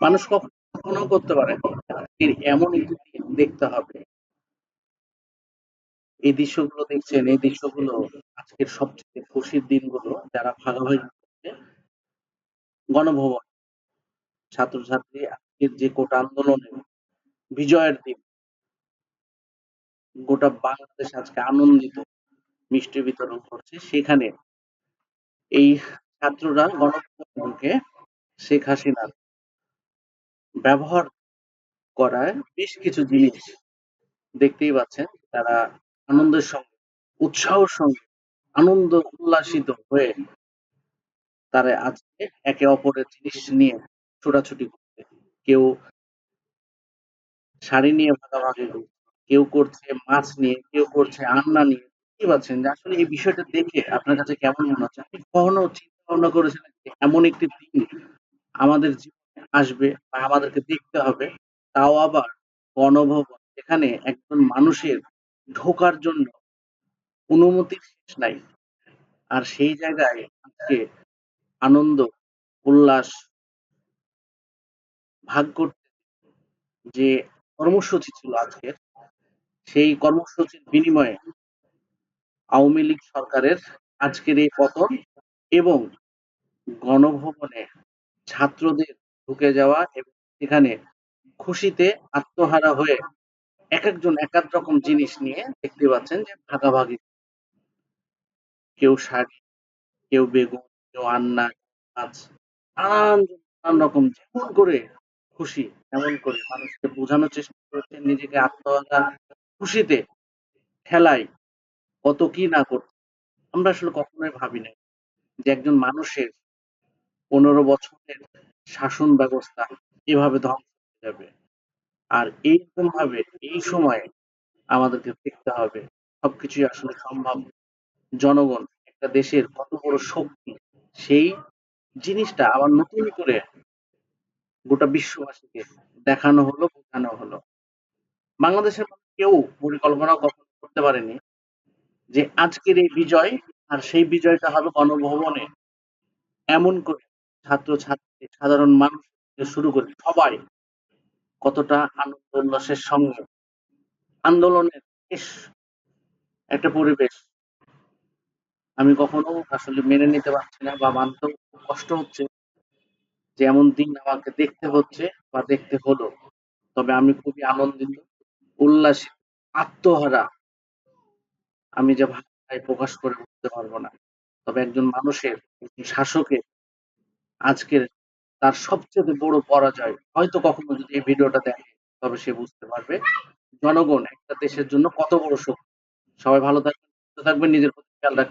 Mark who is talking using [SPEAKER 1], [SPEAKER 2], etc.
[SPEAKER 1] মানুষ কখনো করতে পারে। এমন দেখতে হবে। এই দৃশ্যগুলো দেখছেন, এই দৃশ্যগুলো আজকের সবচেয়ে খুশির দিনগুলো যারা ভাগাভাগি করছে। গণভবন। ছাত্রছাত্রী আজকের যে কোটা আন্দোলনের বিজয়ের দিন, গোটা বাংলাদেশ আজকে আনন্দিত মিষ্টি বিতরণ করছে। সেখানে এই ছাত্ররা গণভবনকে শেখ হাসিনার ব্যবহার করায় বেশ কিছু জিনিস দেখতেই পাচ্ছেন। তারা আনন্দের সঙ্গে, উৎসাহের সঙ্গে, আনন্দ উল্লাসিত হয়ে তারা আজকে একে অপরের জিনিস নিয়ে ছোটাছুটি করছে। কেউ শাড়ি নিয়ে ভাগাভাগি করছে, কেউ করছে মাছ নিয়ে, কেউ করছে আন্না নিয়ে। বুঝতেই পারছেন যে আসলে এই বিষয়টা দেখে আপনার কাছে কেমন মনে হচ্ছে? আপনি কখনো চিন্তা ভাবনা করেছিলেন এমন একটি দিন আমাদের আসবে বা আমাদেরকে দেখতে হবে, তাও আবার গণভবন এখানে একজন মানুষের ঢোকার জন্য অনুমতির শেষ নাই। আর সেই জায়গায় আজকে আনন্দ, উল্লাস ভাগ করতে যে কর্মসূচি ছিল আজকের, সেই কর্মসূচির বিনিময়ে আওয়ামী লীগ সরকারের আজকের এই পতন এবং গণভবনে ছাত্রদের ঢুকে যাওয়া এবং সেখানে খুশিতে আত্মহারা হয়ে এক একজন এক এক রকম জিনিস নিয়ে দেখতে পাচ্ছেন যে ভাগাভাগি। কেউ শাড়ি কেউ বেগুন, কেউ আন্না নানান নানান রকম যেমন করে খুশি এমন করে মানুষকে বোঝানোর চেষ্টা করেছেন, নিজেকে আত্মহারা খুশিতে ঠেলায় কত কি না করতে। আমরা আসলে কখনোই ভাবি নাই যে একজন মানুষের পনেরো বছরের শাসন ব্যবস্থা এভাবে ধ্বংস হয়ে যাবে। আর এইরকম ভাবে এই সময়ে আমাদেরকে দেখতে হবে, সবকিছুই আসলে সম্ভব। জনগণ, একটা দেশের কত বড় শক্তি, সেই জিনিসটা আবার নতুন করে গোটা বিশ্ববাসীকে দেখানো হলো, বোঝানো হলো। বাংলাদেশের কেউ পরিকল্পনা কখনো করতে পারেনি যে আজকের এই বিজয় আর সেই বিজয়টা হবে গণভবনে। এমন করে ছাত্র ছাত্রী সাধারণ মানুষ শুরু করে সবাই কতটা আনন্দ উল্লাসের সঙ্গে। আন্দোলনের বেশ একটা পরিবেশ আমি কখনো আসলে মেনে নিতে পারছি না বা মানতেও কষ্ট হচ্ছে যে এমন দিন আমাকে দেখতে হচ্ছে বা দেখতে হলো। তবে আমি খুবই আনন্দিত, উল্লাসিত, আত্মহারা। আমি যে ভাষায় প্রকাশ করে বলতে পারব না। তবে একজন মানুষের শাসকের আজকের তার সবচেয়ে বড় পরাজয়। হয়তো কখনো যদি এই ভিডিওটা দেখে, তবে সে বুঝতে পারবে। জনগণ একটা দেশের জন্য কত বড় শক্তি। সবাই ভালো থাকবেন, সুস্থ থাকবেন, নিজের প্রতি খেয়াল রাখবেন।